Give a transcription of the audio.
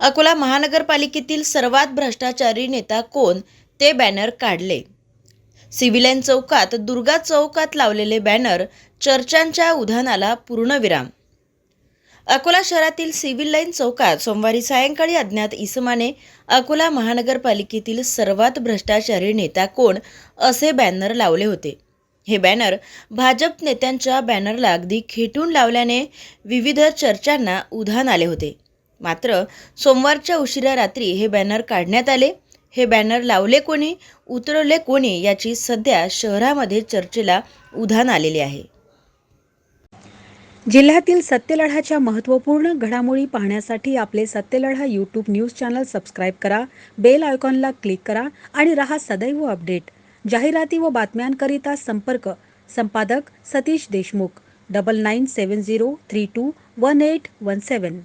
अकोला महानगरपालिकेतील सर्वात भ्रष्टाचारी नेता कोण ते बॅनर काढले. सिव्हिलाईन चौकात दुर्गा चौकात लावलेले बॅनर चर्चांच्या उधाणाला पूर्णविराम. अकोला शहरातील सिव्हिल लाईन चौकात सोमवारी सायंकाळी अज्ञात इसमाने अकोला महानगरपालिकेतील सर्वात भ्रष्टाचारी नेता कोण असे बॅनर लावले होते. हे बॅनर भाजप नेत्यांच्या बॅनरला अगदी खेटून लावल्याने विविध चर्चांना उधाण आले होते. मात्र सोमवारच्या उशिरा रात्री हे बॅनर काढण्यात आले. हे बॅनर लावले कोणी उतरवले कोणी याची सध्या शहरामध्ये चर्चेला उधाण आलेले आहे. जिल्ह्यातील सत्यलढाच्या महत्त्वपूर्ण घडामोडी पाहण्यासाठी आपले Satyaladha YouTube news channel subscribe करा बेल आयकॉनला क्लिक करा आणि रहा सदैव अपडेट जाहिराती व बातम्यांकरिता संपर्क संपादक Satish Deshmukh double nine seven zero three two one eight one seven